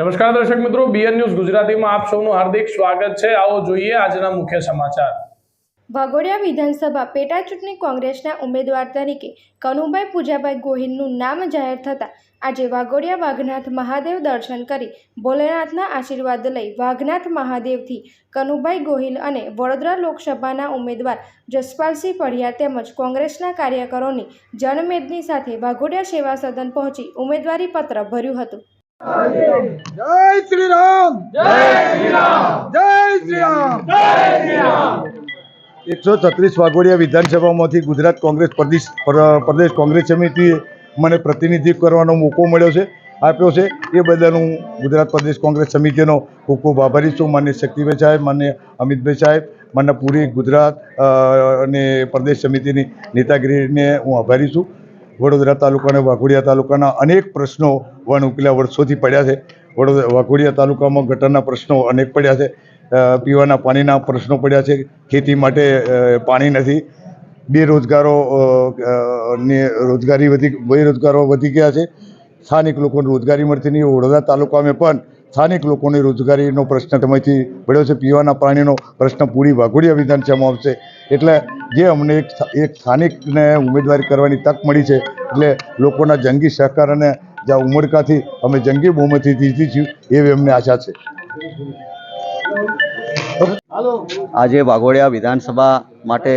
નમસ્કાર દર્શક મિત્રો બીએન ન્યૂઝ ગુજરાતીમાં આપ સૌનું હાર્દિક સ્વાગત છે. આવો જોઈએ આજના મુખ્ય સમાચાર. વાઘોડિયા વિધાનસભા પેટા ચૂંટણી કોંગ્રેસના ઉમેદવાર તરીકે કનુભાઈ પૂજાભાઈ ગોહિલનું નામ જાહેર થતાં આજે વાઘોડિયા વાઘનાથ મહાદેવ દર્શન કરી ભોલેનાથના આશીર્વાદ લઈ વાઘનાથ મહાદેવથી કનુભાઈ ગોહિલ અને વડોદરા લોકસભાના ઉમેદવાર જસપાલસિંહ પઢિયા તેમજ કોંગ્રેસના કાર્યકરોની જનમેદની સાથે વાઘોડિયા સેવા સદન પહોંચી ઉમેદવારી પત્ર ભર્યું હતું. જય શ્રી રામ જય શ્રી રામ જય શ્રી રામ એકસો છત્રીસ વાઘોડિયા વિધાનસભામાંથી ગુજરાત કોંગ્રેસ પ્રદેશ પ્રદેશ કોંગ્રેસ સમિતિએ મને પ્રતિનિધિત્વ કરવાનો મોકો મળ્યો છે, આપ્યો છે. એ બદલ હું ગુજરાત પ્રદેશ કોંગ્રેસ સમિતિનો ખૂબ ખૂબ આભારી છું. માન્ય શક્તિભાઈ સાહેબ, માન્ય અમિતભાઈ સાહેબ, માન્ય પૂરી ગુજરાત અને પ્રદેશ સમિતિની નેતાગીરીને હું આભારી છું. વડોદરા તાલુકા અને વાઘોડિયા તાલુકાના અનેક પ્રશ્નો વન ઉકેલા વર્ષોથી પડ્યા છે. વડોદરા વાઘોડિયા તાલુકામાં ગટરના પ્રશ્નો અનેક પડ્યા છે. પીવાના પાણીના પ્રશ્નો પડ્યા છે. ખેતી માટે પાણી નથી. બેરોજગારો ને રોજગારી વધી, બેરોજગારો વધી ગયા છે. સ્થાનિક લોકોને રોજગારી મળતી નહીં. વડોદરા તાલુકામાં પણ સ્થાનિક લોકોને રોજગારીનો પ્રશ્ન તેમાંથી પડ્યો છે. પીવાના પાણીનો પ્રશ્ન પૂરી વાઘોડિયા વિધાનસભામાં આવશે. એટલે જે અમને એક એક સ્થાનિકને ઉમેદવારી કરવાની તક મળી છે એટલે લોકોના જંગી સહકાર અને જ્યાં ઉમળકાથી અમે જંગી બહુમતી જીતીશું એવી અમને આશા છે. આજે વાઘોડિયા વિધાનસભા માટે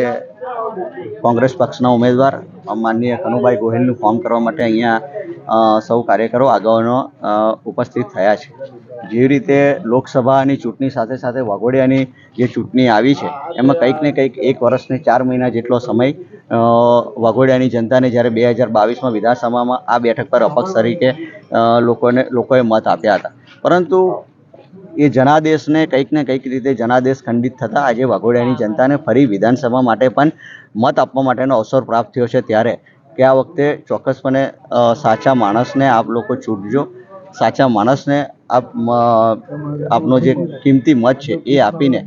કોંગ્રેસ પક્ષના ઉમેદવાર માનનીય કનુભાઈ ગોહિલનું ફોર્મ કરવા માટે અહીંયા સૌ કાર્યકરો આગેવાનો ઉપસ્થિત થયા છે. જે રીતે લોકસભાની ચૂંટણી સાથે સાથે વાઘોડિયાની જે ચૂંટણી આવી છે, એમાં કંઈક ને કંઈક એક વર્ષને ચાર મહિના જેટલો સમય વાઘોડિયાની જનતાને જ્યારે બે હજાર બાવીસમાં વિધાનસભામાં આ બેઠક પર અપક્ષ તરીકે લોકોને, લોકોએ મત આપ્યા હતા. પરંતુ એ જનાદેશને કંઈક ને કંઈક રીતે જનાદેશ ખંડિત થતાં આજે વાઘોડિયાની જનતાને ફરી વિધાનસભા માટે પણ મત આપવા માટેનો અવસર પ્રાપ્ત થયો છે ત્યારે કે આ વખતે ચોક્કસપણે સાચા માણસને આપ લોકો ચૂંટજો, સાચા માણસને આપ આપનો જે કિંમતી મત છે એ આપીને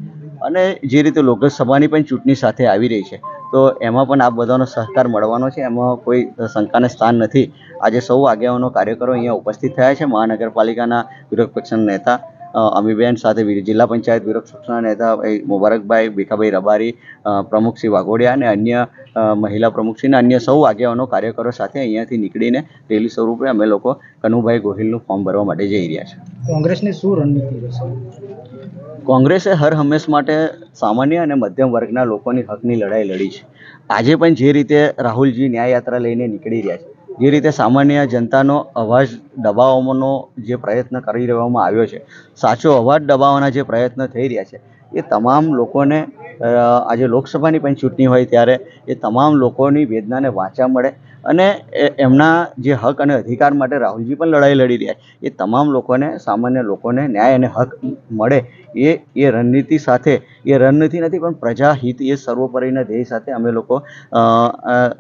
અને જે રીતે લોકસભાની પણ ચૂંટણી સાથે આવી રહી છે, તો એમાં પણ આપ બધાનો સહકાર મળવાનો છે. એમાં કોઈ શંકાને સ્થાન નથી. આજે સૌ આગેવાનો કાર્યકરો અહીંયા ઉપસ્થિત થયા છે. મહાનગરપાલિકાના વિરોધ પક્ષના નેતા અમીબેન સાથે જિલ્લા પંચાયત વિરોધ પક્ષના નેતા ભાઈ મુબારકભાઈ ભીખાભાઈ રબારી પ્રમુખ શ્રી વાઘોડિયા અને અન્ય મહિલા પ્રમુખશ્રીના અને અન્ય સૌ આગેવાનો કાર્યકરો સાથે અહીંયાથી નીકળીને રેલી સ્વરૂપે અમે લોકો કનુભાઈ ગોહિલનું ફોર્મ ભરવા માટે જઈ રહ્યા છે. કોંગ્રેસની શું રણનીતિ રહેશે કોંગ્રેસે હર હંમેશ માટે સામાન્ય અને મધ્યમ વર્ગના લોકોની હકની લડાઈ લડી છે. આજે પણ જે રીતે રાહુલજી ન્યાય યાત્રા લઈને નીકળી રહ્યા છે જે રીતે સામાન્ય જનતાનો અવાજ દબાવવાનો જે પ્રયત્ન કરી દેવામાં આવ્યો છે, સાચો અવાજ દબાવવાના જે પ્રયત્ન થઈ રહ્યા છે, એ તમામ લોકોને આજે લોકસભાની પણ ચૂંટણી હોય ત્યારે એ તમામ લોકોની વેદનાને વાંચા મળે અને એમના જે હક અને અધિકાર માટે રાહુલજી પણ લડાઈ લડી રહ્યા એ તમામ લોકોને, સામાન્ય લોકોને ન્યાય અને હક મળે એ એ રણનીતિ સાથે, એ રણનીતિ નથી પણ પ્રજાહિત એ સર્વોપરીના ધ્યેય સાથે અમે લોકો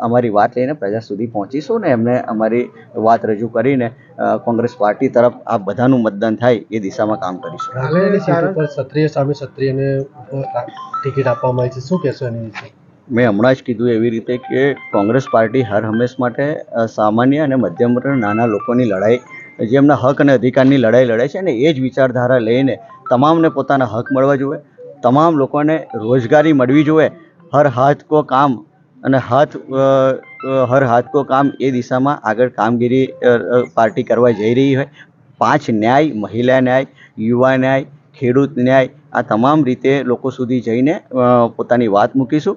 અમારી વાત લઈને પ્રજા સુધી પહોંચીશું ને એમને અમારી વાત રજૂ કરીને કોંગ્રેસ પાર્ટી તરફ આ બધાનું મતદાન થાય એ દિશામાં કામ કરીશું. ક્ષત્રિય સામે ક્ષત્રિયને ટિકિટ આપવામાં આવી છે. શું કહેશો એની વિશે? મેં હમણાં જ કીધું એવી રીતે કે કોંગ્રેસ પાર્ટી હર હંમેશ માટે સામાન્ય અને મધ્યમ નાના લોકોની લડાઈ જેમના હક અને અધિકારની લડાઈ લડે છે અને એ જ વિચારધારા લઈને તમામને પોતાના હક મળવા જોઈએ તમામ લોકોને રોજગારી મળવી જોઈએ હર હાથ કો કામ અને હાથ હર હાથ કો કામ એ દિશામાં આગળ કામગીરી પાર્ટી કરવા જઈ રહી હોય. પાંચ ન્યાય, મહિલા ન્યાય, યુવા ન્યાય ખેડૂત ન્યાય આ તમામ રીતે લોકો સુધી જઈને પોતાની વાત મૂકીશું.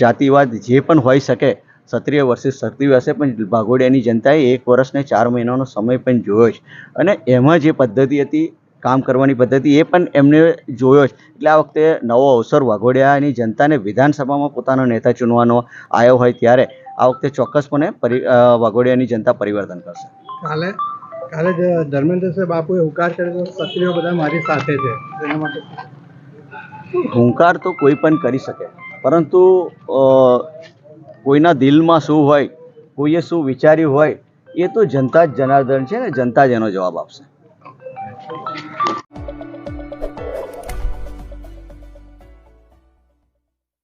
જાતિવાદ જે પણ હોઈ શકે, ક્ષત્રિય વર્ષે ક્ષત્રિય હશે, પણ ભાગોડિયાની જનતાએ એક વર્ષને ચાર મહિનાનો સમય પણ જોયો છે અને એમાં જે પદ્ધતિ હતી, કામ કરવાની પદ્ધતિ, એ પણ એમને જોયો જ. એટલે આ વખતે નવો અવસર વાઘોડિયાની જનતાને વિધાનસભામાં પોતાનો નેતા ચૂનવાનો આવ્યો હોય ત્યારે, આ વખતે ચોક્કસપણે પરિ વાઘોડિયાની જનતા પરિવર્તન કરશે. કાલે કાલે ધર્મેન્દ્રસિંહ બાપુએ હુંકાર કર્યો તો બધા મારી સાથે છે. એના માટે હુંકાર તો કોઈ પણ કરી શકે. પરંતુ કોઈના દિલમાં શું હોય, કોઈએ શું વિચાર્યું હોય, એ તો જનતા જ જનાર્દન છે ને જનતા જ એનો જવાબ આપશે.